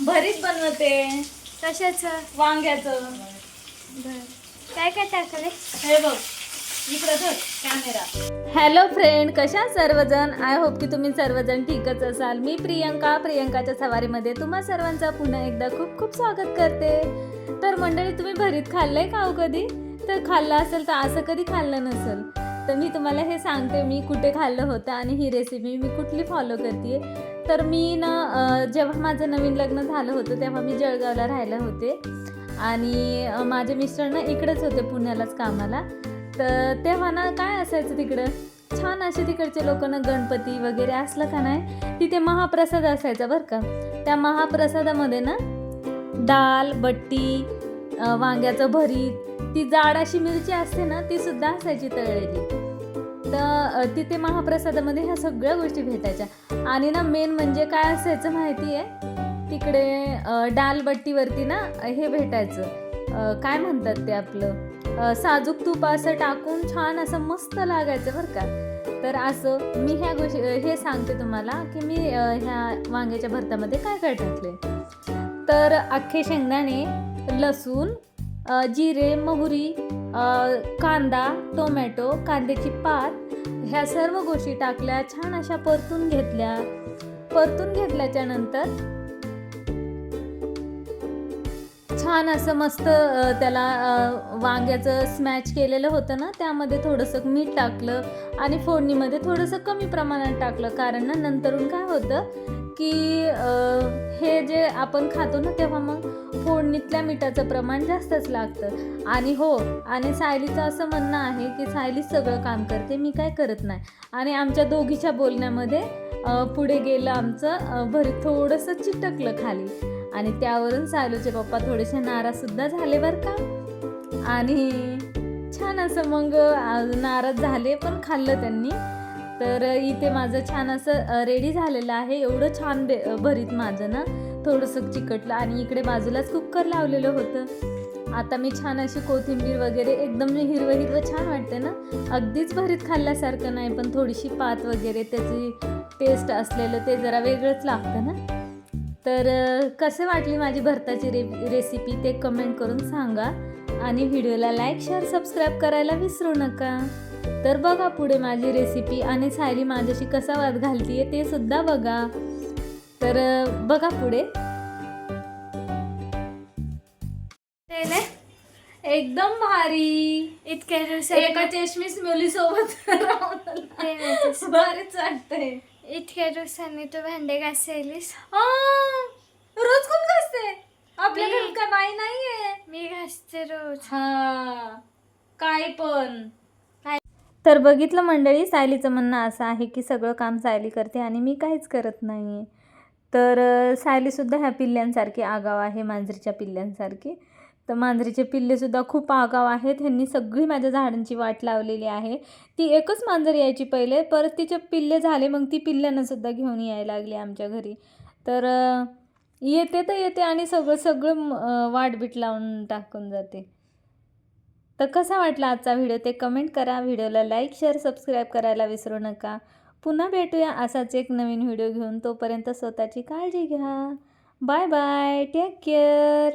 भरीत बनवते. कशाचं? वांग्याचं. बर. काय काय टाकले हे बघ इकडं धर कॅमेरा हॅलो फ्रेंड कशा सर्वजण? आय होप की तुम्ही सर्वजण ठीकच असाल. मी प्रियंका प्रियंकाच्या सवारीमध्ये तुम्हा सर्वांचं पुन्हा एकदा खूप खूप स्वागत करते. तर मंडळी तुम्ही भरीत खाल्लंय का हो कधी? तर खाल्लं असेल तर असं कधी खाल्लं नसेल. तर मी तुम्हाला हे सांगते मी कुठे खाल्लं होतं आणि ही रेसिपी मी कुठली फॉलो करते तर मी ना जेव्हा माझं नवीन लग्न झालं होतं तेव्हा मी जळगावला राहायला होते. आणि माझे मिस्टर ना इकडेच होते पुण्यालाच कामाला. तर तेव्हा ना काय असायचं तिकडं? छान असे तिकडचे लोक ना गणपती वगैरे असलं का नाही तिथे महाप्रसाद असायचा बरं का. त्या महाप्रसादामध्ये ना दाल बट्टी वांग्याचं भरीत ती जाड अशी मिरची असते ना ती सुद्धा असायची तळलेली. तर तिथे महाप्रसादामध्ये ह्या सगळ्या गोष्टी भेटायच्या. आणि ना मेन म्हणजे काय असायचं माहिती आहे तिकडे डालबट्टीवरती ना हे भेटायचं. काय म्हणतात ते आपलं? साजूक तूप असं टाकून छान असं मस्त लागायचं बरं का. तर असं मी ह्या गोष्टी हे सांगते तुम्हाला की मी ह्या वांग्याच्या भरतामध्ये काय काय टाकले तर अख्खे शेंगदाणे लसूण जिरे मोहरी कांदा टोमॅटो कांद्याची पात ह्या सर्व गोष्टी टाकल्या छान अशा परतून घेतल्या. परतून घेतल्याच्या नंतर छान असं मस्त त्याला वांग्याचं स्मॅच केलेलं होतं ना त्यामध्ये थोडंसं मीठ टाकलं आणि फोडणीमध्ये थोडंसं कमी प्रमाणात टाकलं. कारण ना नंतरून काय होतं की हे जे आपण खातो ना तेव्हा मग फोडणीतल्या मिठाचं प्रमाण जास्तच लागतं. आणि हो आणि सायलीचं असं म्हणणं आहे की सायली सगळं काम करते मी काय करत नाही. आणि आमच्या दोघीच्या बोलण्यामध्ये पुढे गेलं आमचं भरी भरीत थोडंसं चिटकलं खाली. आणि त्यावरून सायलूचे पप्पा थोडेसे नाराजसुद्धा झाले बरं का. आणि छान असं मग नाराज झाले पण खाल्लं त्यांनी. तर इथे माझं छान असं रेडी झालेलं आहे. एवढं छान बे भरीत माझं ना. थोडंसं चिकटलं आणि इकडे बाजूलाच कुकर लावलेलं होतं. आता मी छान अशी कोथिंबीर वगैरे एकदम हिरवं हिरवं छान वाटते ना. अगदीच भरीत खाल्ल्यासारखं नाही पण थोडीशी पात वगैरे त्याची टेस्ट असलेलं ते जरा वेगळंच लागतं ना. तर कसे वाटली माझी भरताची रे रेसिपी ते कमेंट करून सांगा. आणि व्हिडिओला लाईक शेअर सबस्क्राईब करायला विसरू नका. तर बघा पुढे माझी रेसिपी आणि सायली माझ्याशी कसा वाद घालतीये ते सुद्धा बघा. तर बघा पुढे. ते एकदम भारी. इतक्या एका चष्मीस मुली सोबत ते माहितीच. भारीच वाटतंय. इतक्या दिवसांनी तू भांडे घासायलीस? आ, रोज कोण घासते. आपल्या मी. घरात काय बाई नाहीये. मी घासते रोज. हा. काय पण. तर बघितलं मंडळी सायलीचं म्हणणं असं आहे की सगळं काम सायली करते आणि मी काहीच करत नाही आहे तर सायलीसुद्धा ह्या पिल्ल्यांसारखी आगाव आहे मांजरीच्या पिल्ल्यांसारखी. तर मांजरीचे पिल्लेसुद्धा खूप आगाव आहेत. ह्यांनी सगळी माझ्या झाडांची वाट लावलेली आहे. ती एकच मांजर यायची पहिले परत तिचे पिल्ले झाले मग ती पिल्ल्यांनासुद्धा घेऊन यायला लागली आमच्या घरी. तर येते तर येते आणि सगळं सगळं वाटबीट लावून टाकून जाते. तर कसा वाटला आजचा व्हिडिओ ते कमेंट करा. व्हिडिओला लाईक शेअर सबस्क्राईब करायला विसरू नका. पुन्हा भेटूया असाच एक नवीन व्हिडिओ घेऊन. तोपर्यंत स्वतःची काळजी घ्या. Bye bye take care